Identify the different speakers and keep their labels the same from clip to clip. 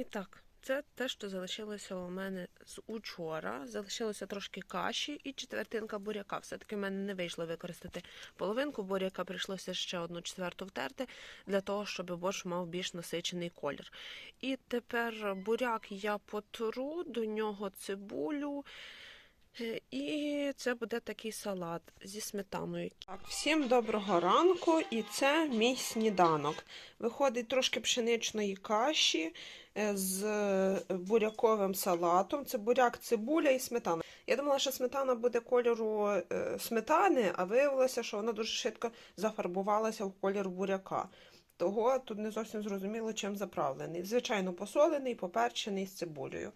Speaker 1: І так, це те, що залишилося у мене з учора. Залишилося трошки каші і четвертинка буряка. Все-таки в мене не вийшло використати половинку буряка, прийшлося ще одну четверту втерти для того, щоб борщ мав більш насичений колір. І тепер буряк я потру, до нього цибулю. Е, І це буде такий салат зі сметаною. Так, всім доброго ранку, і це мій сніданок. Виходить трошки пшеничної каші е, з буряковим салатом. Це буряк, цибуля і сметана. Я думала, що сметана буде кольору е, сметани, а виявилося, що вона дуже швидко зафарбувалася в колір буряка. Того тут не зовсім зрозуміло, чим заправлений. Звичайно, посолений, поперчений з цибулею.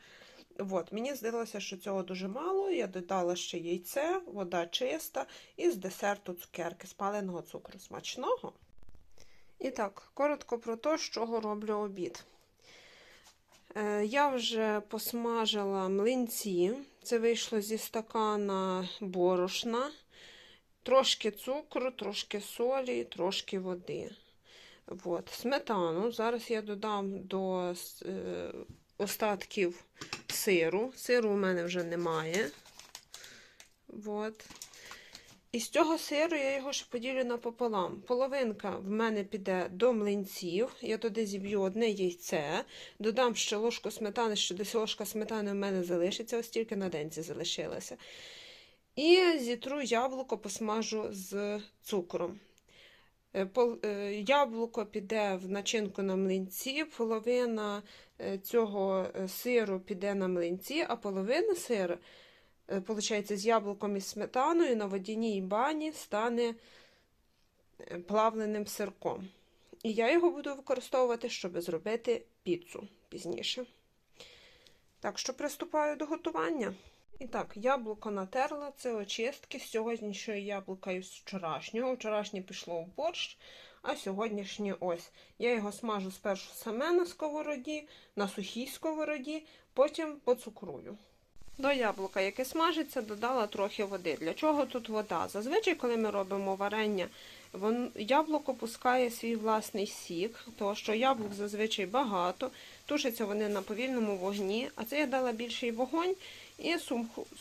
Speaker 1: От, мені здалося, що цього дуже мало. Я додала ще яйце, вода чиста і з десерту цукерки, спаленого цукру. Смачного. І так, коротко про те, з чого роблю обід. Е, я вже посмажила млинці. Це вийшло зі стакана борошна, трошки цукру, трошки солі, трошки води. От. Сметану. Зараз я додам до е, остатків сиру. Сиру у мене вже немає. От. І з цього сиру я його ще поділю напополам. Половинка в мене піде до млинців. Я туди зіб'ю одне яйце, додам ще ложку сметани, що десь ложка сметани в мене залишиться, ось тільки на денці залишилася. І зітру яблуко посмажу з цукром. Е, е, Яблуко піде в начинку на млинці, половина е, цього сиру піде на млинці, а половина сиру, виходить, з яблуком і сметаною на водяній бані стане плавленим сирком. І я його буду використовувати, щоб зробити піцу пізніше. Так що приступаю до готування. І так, яблуко натерла, це очистки з сьогоднішнього яблука і з вчорашнього. Вчорашнє пішло в борщ, а сьогоднішнє ось. Я його смажу спершу саме на сковороді, на сухій сковороді, потім поцукрую. До яблука, яке смажиться, додала трохи води. Для чого тут вода? Зазвичай, коли ми робимо варення, яблуко пускає свій власний сік, тому що яблук зазвичай багато, тушаться вони на повільному вогні, а це я дала більший вогонь і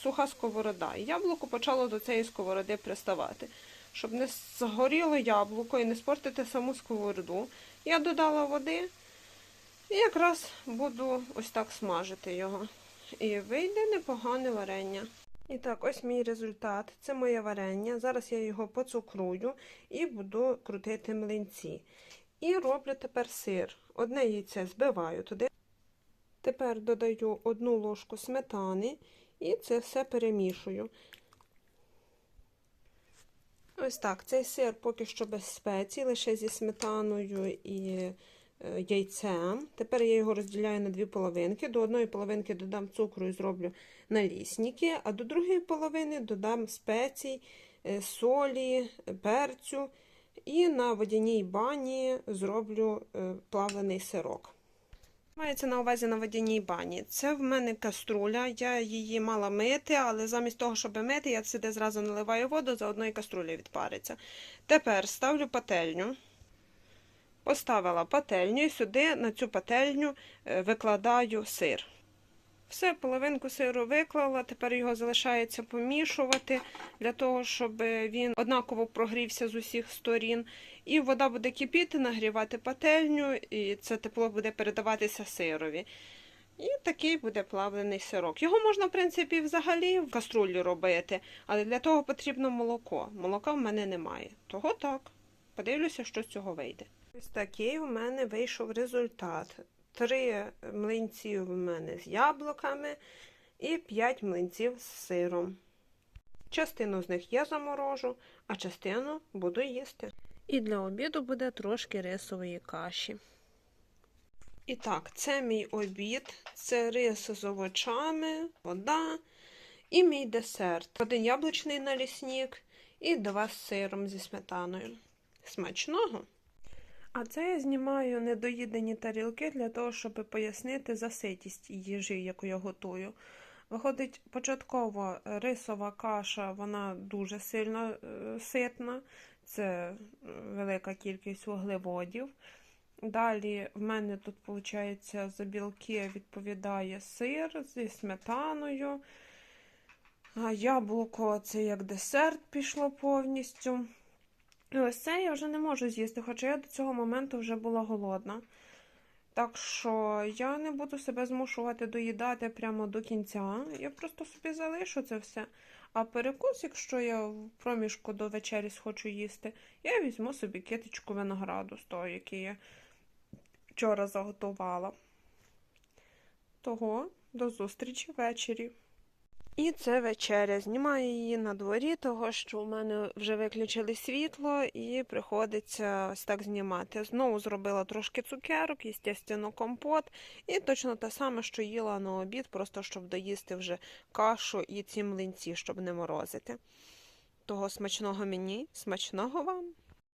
Speaker 1: суха сковорода. Яблуко почало до цієї сковороди приставати. Щоб не згоріло яблуко і не спортити саму сковороду, я додала води і якраз буду ось так смажити його. І вийде непогане варення. І так, ось мій результат. Це моє варення. Зараз я його поцукрую і буду крутити млинці. І роблю тепер сир. Одне яйце збиваю туди. Тепер додаю одну ложку сметани і це все перемішую. Ось так. Цей сир поки що без спецій, лише зі сметаною і е, яйцем. Тепер я його розділяю на дві половинки. До одної половинки додам цукру і зроблю налісники, а до другої половини додам спецій, е, солі, перцю. І на водяній бані зроблю е, плавлений сирок. Мається на увазі на водяній бані. Це в мене каструля. Я її мала мити, але замість того, щоб мити, я сюди зразу наливаю воду, заодно і каструля відпариться. Тепер ставлю пательню. Поставила пательню і сюди на цю пательню е, викладаю сир. Все, половинку сиру виклала, тепер його залишається помішувати для того, щоб він однаково прогрівся з усіх сторін. І вода буде кипіти, нагрівати пательню, і це тепло буде передаватися сирові. І такий буде плавлений сирок. Його можна, в принципі, взагалі в каструлі робити, але для того потрібно молоко. Молока в мене немає. Того так. Подивлюся, що з цього вийде. Ось такий у мене вийшов результат. Три млинці в мене з яблуками і п'ять млинців з сиром. Частину з них я заморожу, а частину буду їсти. І для обіду буде трошки рисової каші. І так, це мій обід, це рис з овочами, вода і мій десерт. Один яблучний налісник і два з сиром зі сметаною. Смачного! А це я знімаю недоїдені тарілки для того, щоб пояснити заситість їжі, яку я готую. Виходить, початково рисова каша, вона дуже сильно е, ситна, це е, велика кількість вуглеводів. Далі в мене тут, виходить, за білки відповідає сир зі сметаною. Яблуко це як десерт пішло повністю. І ось це я вже не можу з'їсти, хоча я до цього моменту вже була голодна. Так що я не буду себе змушувати доїдати прямо до кінця. Я просто собі залишу це все. А перекус, якщо я в проміжку до вечері схочу їсти, я візьму собі китичку винограду з того, який я вчора заготувала. Того до зустрічі ввечері. І це вечеря. Знімаю її на дворі, того що у мене вже виключили світло, і приходиться ось так знімати. Знову зробила трошки цукерок, звісно, компот, і точно те саме, що їла на обід, просто щоб доїсти вже кашу і ці млинці, щоб не морозити. Того смачного мені, смачного вам!